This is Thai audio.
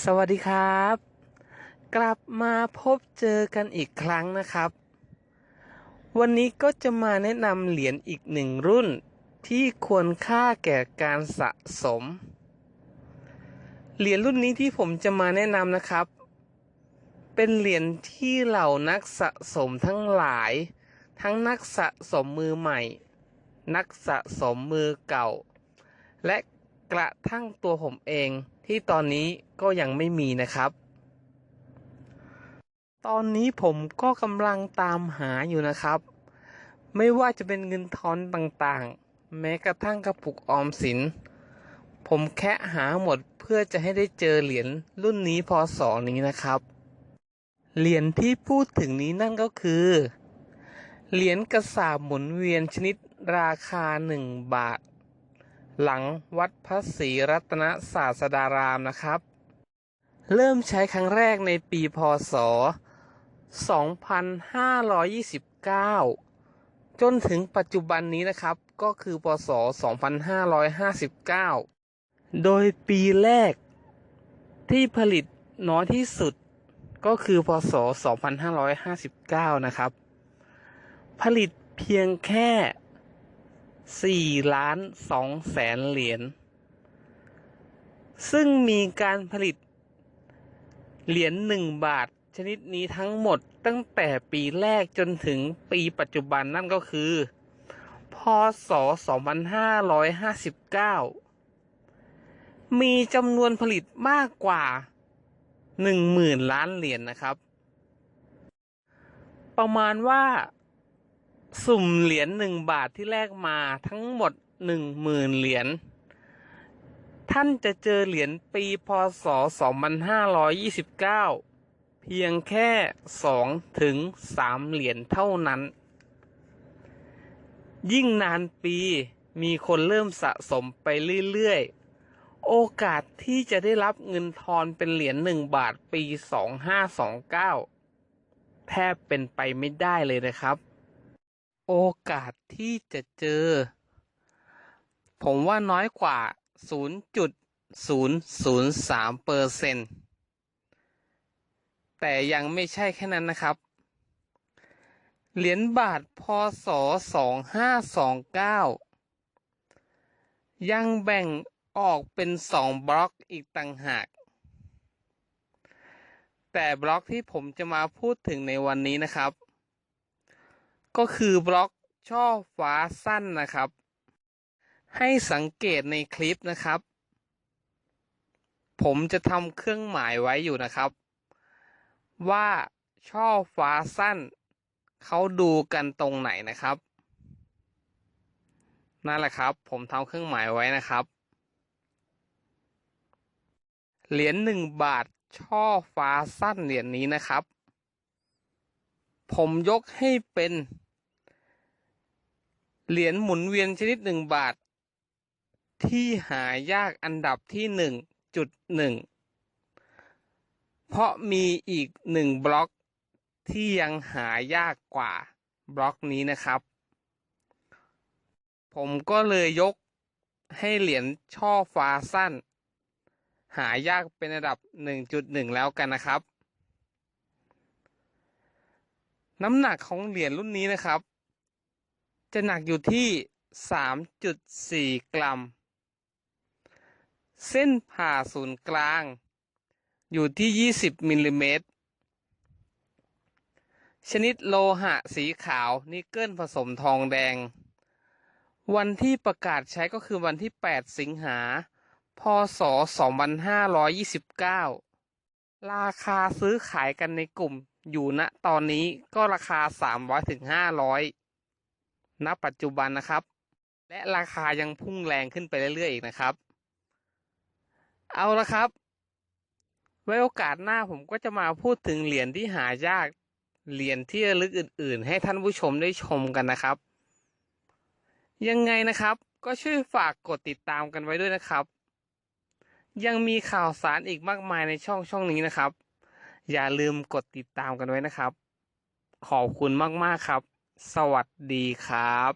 สวัสดีครับ กลับมาพบเจอกันอีกครั้งนะครับ วันนี้ก็จะมาแนะนำเหรียญอีกหนึ่งรุ่น ที่ควรค่าแก่การสะสม เหรียญรุ่นนี้ที่ผมจะมาแนะนำนะครับ เป็นเหรียญที่เหล่านักสะสมทั้งหลาย ทั้งนักสะสมมือใหม่ นักสะสมมือเก่า และกระทั่งตัวผมเอง ที่ตอนนี้ก็ยังไม่มีนะครับ ตอนนี้ผมก็กำลังตามหาอยู่นะครับ ไม่ว่าจะเป็นเงินทอนต่างๆ แม้กระทั่งกระปุกออมสิน ผมแค่หาหมดเพื่อจะให้ได้เจอเหรียญรุ่นนี้พศนี้นะครับ เหรียญที่พูดถึงนี้นั่นก็คือ เหรียญกระสาบหมุนเวียนชนิดราคา 1 บาท หลังวัดพระศรีรัตนศาสดารามนะครับ เริ่มใช้ครั้งแรกในปีพศ 2529 จนถึงปัจจุบันนี้นะครับ ก็คือพศ 2559 โดยปีแรกที่ผลิตน้อยที่สุดก็คือพศ 2559 นะครับ ผลิตเพียงแค่ 4ล้าน2แสนเหรียญ ซึ่งมีการผลิต เหรียญ1บาท ชนิดนี้ทั้งหมดตั้งแต่ปีแรกจนถึงปีปัจจุบันนั่นก็คือ พศ 2559 มีจำนวนผลิตมากกว่า10,000ล้านเหรียญนนะครับ ประมาณว่า สุ่มเหรียญหนึ่งบาทที่แลกมาทั้งหมดหนึ่งหมื่นเหรียญ ท่านจะเจอเหรียญปีพศ 2529 เพียงแค่2ถึง3เหรียญเท่านั้น ยิ่งนานปีมีคนเริ่มสะสมไปเรื่อยๆ โอกาสที่จะได้รับเงินทอนเป็นเหรียญหนึ่งบาทปี 2529 แทบเป็นไปไม่ได้เลยนะครับ โอกาสที่จะเจอ ผมว่าน้อยกว่า 0.003เปอร์เซ็นต์แต่ยังไม่ใช่แค่นั้นนะครับ เหรียญบาทพศ 2529 ยังแบ่งออกเป็นสองบล็อกอีกต่างหาก แต่บล็อกที่ผมจะมาพูดถึงในวันนี้นะครับ ก็คือบล็อกช่อฟ้าสั้นนะครับ ให้สังเกตในคลิปนะครับ ผมจะทำเครื่องหมายไว้อยู่นะครับ ว่าช่อฟ้าสั้น เขาดูกันตรงไหนนะครับ นั่นแหละครับ ผมทำเครื่องหมายไว้นะครับ เหรียญหนึ่งบาทช่อฟ้าสั้นเหรียญนี้นะครับ ผมยกให้เป็น เหรียญหมุนเวียนชนิดหนึ่งบาท ที่หายากอันดับที่หนึ่งจุดหนึ่งเพราะมีอีกหนึ่งบล็อกที่ยังหายากกว่าบล็อกนี้นะครับ ผมก็เลยยกให้เหรียญช่อฟ้าสั้น หายากเป็นระดับ 1.1 แล้วกันนะครับ น้ำหนักของเหรียญรุ่นนี้นะครับ จะหนักอยู่ที่ 3.4 กรัม เส้นผ่าศูนย์กลาง อยู่ที่ 20 มิลลิเมตร ชนิดโลหะสีขาวนิกเกิลผสมทองแดง วันที่ประกาศใช้ก็คือวันที่ 8 สิงหา พศ 2529 ราคาซื้อขายกันในกลุ่มอยู่ณตอนนี้ก็ราคา 300ถึง500 ณปัจจุบันนะครับ และราคายังพุ่งแรงขึ้นไปเรื่อยๆอีกนะครับ เอาละครับ ไว้โอกาสหน้าผมก็จะมาพูดถึงเหรียญที่หายากเหรียญที่ระลึกอื่น ๆ ให้ท่านผู้ชมได้ชมกันนะครับ ยังไงนะครับ ก็ช่วยฝากกดติดตามกันไว้ด้วยนะครับ ยังมีข่าวสารอีกมากมายในช่องช่องนี้นะครับ อย่าลืมกดติดตามกันไว้นะครับ ขอบคุณมาก ๆ ครับ สวัสดีครับ